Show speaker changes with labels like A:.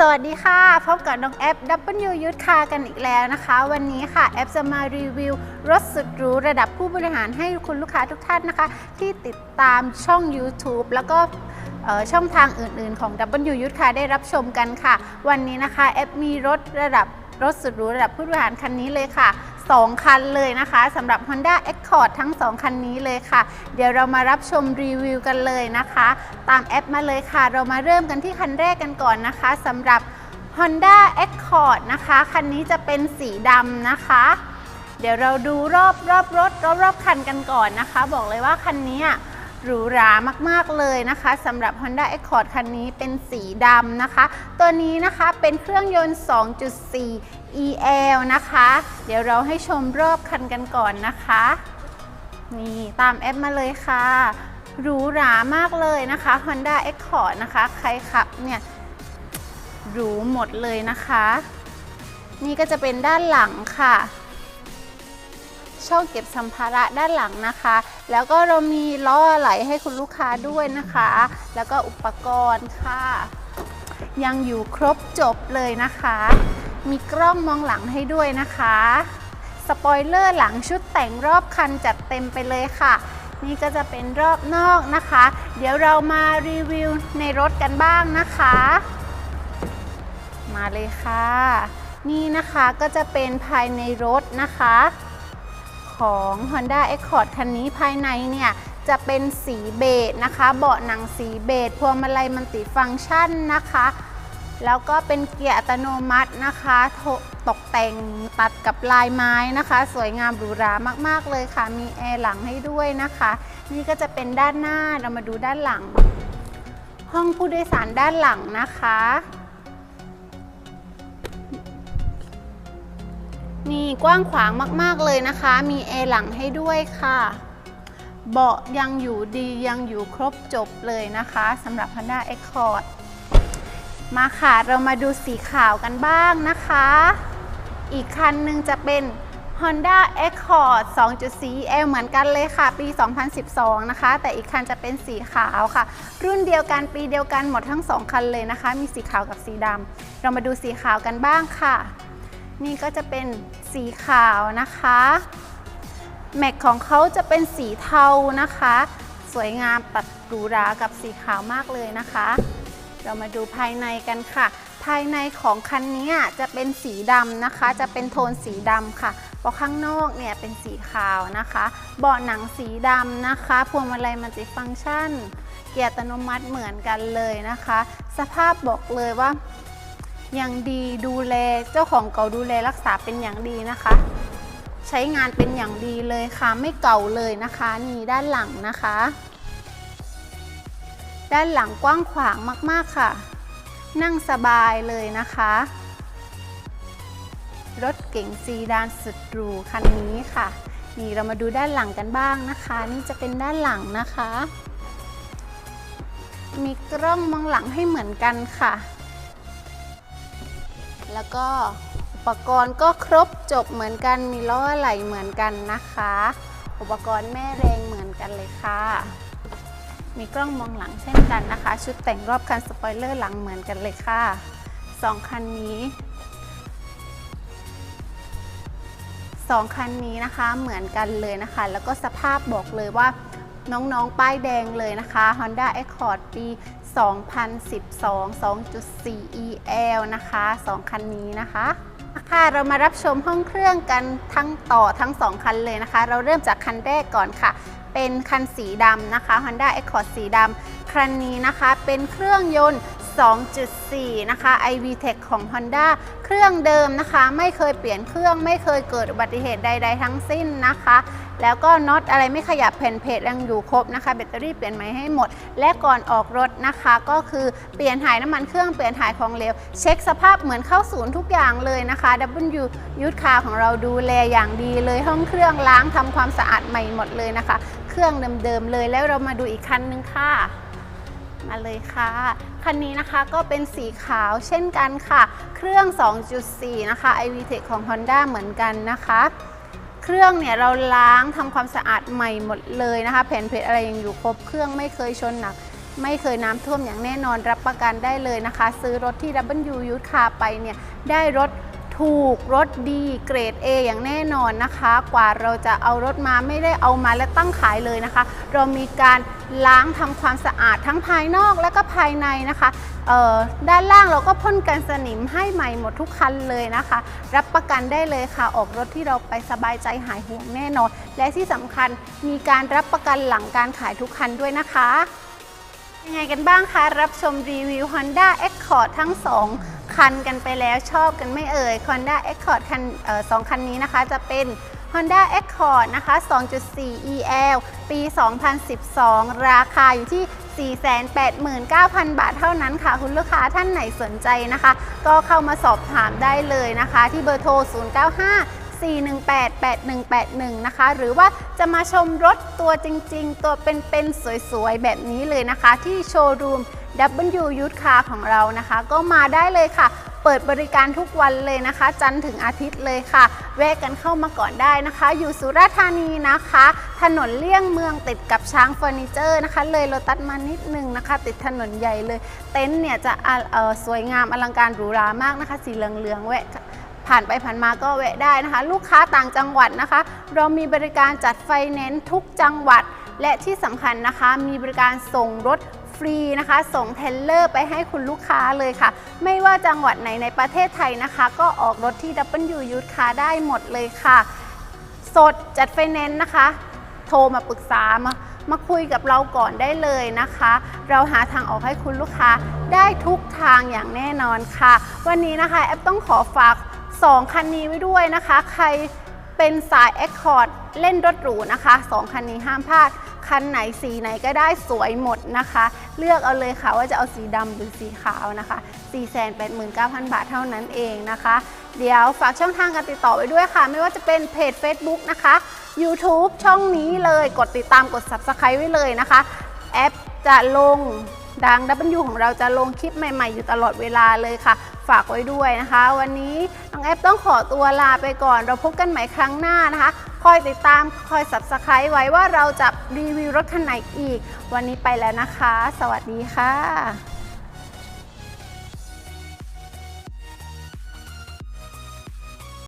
A: สวัสดีค่ะ พบกับน้องแอป W ยุทธคากันอีกแล้วนะคะ วันนี้ค่ะแอปจะมารีวิวรถสุดหรูระดับผู้บริหารให้คุณลูกค้าทุกท่านนะคะ ที่ติดตามช่อง YouTube แล้วก็ช่องทางอื่นๆของ W ยุทธคาได้รับชมกันค่ะ วันนี้นะคะแอปมีรถระดับรถสุดหรูระดับผู้บริหารคันนี้เลยค่ะ 2 คันเลยนะคะสำหรับ Honda Accord ทั้ง 2 คันนี้เลยค่ะ เดี๋ยวเรามารับชมรีวิวกันเลยนะคะ ตามแอปมาเลยค่ะ เรามาเริ่มกันที่คันแรกกันก่อนนะคะสำหรับ Honda Accord นะคะ คันนี้จะเป็นสีดำนะคะ เดี๋ยวเราดูรอบรอบรถรอบรอบคันกันก่อนนะคะ บอกเลยว่าคันนี้ หรูหรามากๆเลยนะคะสำหรับ Honda Accord คันนี้เป็นสีดำนะคะ ตัวนี้นะคะเป็นเครื่องยนต์ 2.4 EL นะคะ เดี๋ยวเราให้ชมรอบคันกันก่อนนะคะ นี่ตามแอปมาเลยค่ะหรูหรามากเลยนะคะ Honda Accord นะคะ ใครขับเนี่ยหรูหมดเลยนะคะ นี่ก็จะเป็นด้านหลังค่ะ ช่องเก็บสัมภาระด้านหลังนะคะ แล้วก็เรามีล้อไหลให้คุณลูกค้าด้วยนะคะ แล้วก็อุปกรณ์ค่ะ ยังอยู่ครบจบเลยนะคะ มีกล้องมองหลังให้ด้วยนะคะ สปอยเลอร์หลังชุดแต่งรอบคันจัดเต็มไปเลยค่ะ นี่ก็จะเป็นรอบนอกนะคะ เดี๋ยวเรามารีวิวในรถกันบ้างนะคะ มาเลยค่ะนี่นะคะก็จะเป็นภายในรถนะคะ ของ Honda Accord คันนี้ภายในเนี่ยจะเป็นสีเบจนะคะ เบาะหนังสีเบจพวงมาลัยมัลติฟังก์ชันนะคะ แล้วก็เป็นเกียร์อัตโนมัตินะคะตกแต่งตัดกับลายไม้นะคะ สวยงามหรูหรามาก ๆ เลยค่ะ มีแอร์หลังให้ด้วยนะคะ นี่ก็จะเป็นด้านหน้าเรามาดูด้านหลัง ห้องผู้โดยสารด้านหลังนะคะ นี่กว้างขวางมากๆเลยนะคะ มีแอร์หลังให้ด้วยค่ะ เบาะยังอยู่ดียังอยู่ครบจบเลยนะคะสำหรับ Honda Accord มาค่ะเรามาดูสีขาวกันบ้างนะคะ อีกคันหนึ่งจะเป็น Honda Accord 2.4 L เหมือนกันเลยค่ะ ปี 2012 นะคะ แต่อีกคันจะเป็นสีขาวค่ะ รุ่นเดียวกันปีเดียวกันหมดทั้ง 2 คันเลยนะคะ มีสีขาวกับสีดำเรามาดูสีขาวกันบ้างค่ะ นี่ก็จะเป็นสีขาวนะคะ แม็กของเขาจะเป็นสีเทานะคะ สวยงามตัดหรูหรากับสีขาวมากเลยนะคะ เรามาดูภายในกันค่ะ ภายในของคันนี้จะเป็นสีดำนะคะ จะเป็นโทนสีดำค่ะเพราะข้างนอกเนี่ยเป็นสีขาวนะคะ เบาะหนังสีดำนะคะพวงมาลัยมัลติฟังก์ชัน เกียร์อัตโนมัติเหมือนกันเลยนะคะ สภาพบอกเลยว่า อยังดีดูแลเจ้าของเก่าดูแลรักษาเป็นอย่างดีนะคะ ใช้งานเป็นอย่างดีเลยค่ะ ไม่เก่าเลยนะคะ นี่ด้านหลังนะคะ ด้านหลังกว้างขวางมาก ๆค่ะ นั่งสบายเลยนะคะ รถเก๋งซีดานสุดหรูคันนี้ค่ะ นี่เรามาดูด้านหลังกันบ้างนะคะ นี่จะเป็นด้านหลังนะคะ มีกล้องมองหลังให้เหมือนกันค่ะ แล้วก็อุปกรณ์ก็ครบจบเหมือนกันมีล้อไหลเหมือนกันนะคะ อุปกรณ์แม่แรงเหมือนกันเลยค่ะ มีกล้องมองหลังเช่นกันนะคะ ชุดแต่งรอบคันสปอยเลอร์หลังเหมือนกันเลยค่ะสองคันนี้สองคันนี้นะคะเหมือนกันเลยนะคะ แล้วก็สภาพบอกเลยว่าน้องๆ ป้ายแดงเลยนะคะ Honda Accord ปี 2012 2.4 EL นะคะ 2 คันนี้นะคะค่ะเรามารับชมห้องเครื่องกันทั้งต่อทั้ง 2 คันเลยนะคะ เราเริ่มจากคันแรกก่อนค่ะ เป็นคันสีดำนะคะ Honda Accord สีดำคันนี้นะคะเป็นเครื่องยนต์ 2.4 นะคะ iVTEC ของ Honda เครื่องเดิมนะคะ ไม่เคยเปลี่ยนเครื่องไม่เคยเกิดอุบัติเหตุใด ๆ ทั้งสิ้นนะคะ แล้วก็น็อตอะไรไม่ขยับแผ่นเพจยังอยู่ครบนะคะแบตเตอรี่เปลี่ยนใหม่ให้หมด และก่อนออกรถนะคะ ก็คือเปลี่ยนถ่ายน้ำมันเครื่องเปลี่ยนถ่ายของเหลว เช็คสภาพเหมือนเข้าศูนย์ทุกอย่างเลยนะคะ W ยูทคาของเราดูแลอย่างดีเลยห้องเครื่องล้างทำความสะอาดใหม่หมดเลยนะคะ เครื่องเดิมๆเลยแล้วเรามาดูอีกคันนึงค่ะมาเลยค่ะ คันนี้นะคะก็เป็นสีขาวเช่นกันค่ะ เครื่อง 2.4 นะคะ iVTEC ของ Honda เหมือนกันนะคะ เครื่องเนี่ยเราล้างทำความสะอาดใหม่หมดเลยนะคะ แผ่นเพจอะไรยังอยู่ครบเครื่องไม่เคยชนหนัก ไม่เคยน้ำท่วมอย่างแน่นอนรับประกันได้เลยนะคะ ซื้อรถที่ WYutha ไปเนี่ยได้รถ ถูกรถดีเกรด A อย่างแน่นอนนะคะ กว่าเราจะเอารถมาไม่ได้เอามาและตั้งขายเลยนะคะ เรามีการล้างทำความสะอาดทั้งภายนอกและก็ภายในนะคะด้านล่างเราก็พ่นกันสนิมให้ใหม่หมดทุกคันเลยนะคะ รับประกันได้เลยค่ะ ออกรถที่เราไปสบายใจหายห่วงแน่นอน และที่สำคัญมีการรับประกันหลังการขายทุกคันด้วยนะคะยังไงกันบ้างคะ รับชมรีวิว Honda Accord ทั้ง 2 คันกันไปแล้วชอบกันไม่เอ่ย Honda Accord คันออสองคันนี้นะคะจะเป็น Honda Accord นะคะ 2.4 EL ปี 2012 ราคาอยู่ที่ 489,000 บาทเท่านั้นค่ะ คุณลูกค้าท่านไหนสนใจนะคะ ก็เข้ามาสอบถามได้เลยนะคะ ที่เบอร์โทร 095 418-8181 นะคะ หรือว่าจะมาชมรถตัวจริงๆ ตัวเป็นๆ สวยๆ แบบนี้เลยนะคะ ที่โชว์รูม W Youth Car ของเรานะคะ ก็มาได้เลยค่ะ เปิดบริการทุกวันเลยนะคะ จันทร์ถึงอาทิตย์เลยค่ะ แวะกันเข้ามาก่อนได้นะคะ อยู่สุราษฎร์ธานีนะคะ ถนนเลี่ยงเมืองติดกับช้างเฟอร์นิเจอร์นะคะ เลยโลตัสมานิดนึงนะคะ ติดถนนใหญ่เลย เต็นท์เนี่ยจะสวยงามอลังการหรูหรามากนะคะ สีเหลืองๆแวะผ่านไปผ่านมาก็แวะได้นะคะ ลูกค้าต่างจังหวัดนะคะ เรามีบริการจัดไฟแนนซ์ทุกจังหวัด และที่สำคัญนะคะ มีบริการส่งรถ ฟรีนะคะ ส่งเทรลเลอร์ไปให้คุณลูกค้าเลยค่ะ ไม่ว่าจังหวัดไหนในประเทศไทยนะคะ ก็ออกรถที่ W Youth Car ได้หมดเลยค่ะ สดจัดไฟแนนซ์นะคะ โทรมาปรึกษามามาคุยกับเราก่อนได้เลยนะคะ เราหาทางออกให้คุณลูกค้าได้ทุกทางอย่างแน่นอนค่ะ วันนี้นะคะแอปต้องขอฝาก 2 คันนี้ไว้ด้วยนะคะ ใครเป็นสาย Accord เล่นรถหรูนะคะ 2 คันนี้ห้ามพลาด คันไหนสีไหนก็ได้สวยหมดนะคะ เลือกเอาเลยค่ะว่าจะเอาสีดำหรือสีขาวนะคะ 489,000 บาทเท่านั้นเองนะคะ เดี๋ยวฝากช่องทางการติดต่อไว้ด้วยค่ะ ไม่ว่าจะเป็นเพจ Facebook นะคะ YouTube ช่องนี้เลยกดติดตามกด Subscribe ไว้เลยนะคะ แอปจะลง ดัง W ของเราจะลงคลิปใหม่ๆ อยู่ตลอดเวลาเลยค่ะ ฝากไว้ด้วยนะคะ วันนี้น้องแอปต้องขอตัวลาไปก่อน เราพบกันใหม่ครั้งหน้านะคะ คอยติดตามคอย Subscribe ไว้ว่าเราจะรีวิวรถคันไหนอีก วันนี้ไปแล้วนะคะ สวัสดีค่ะ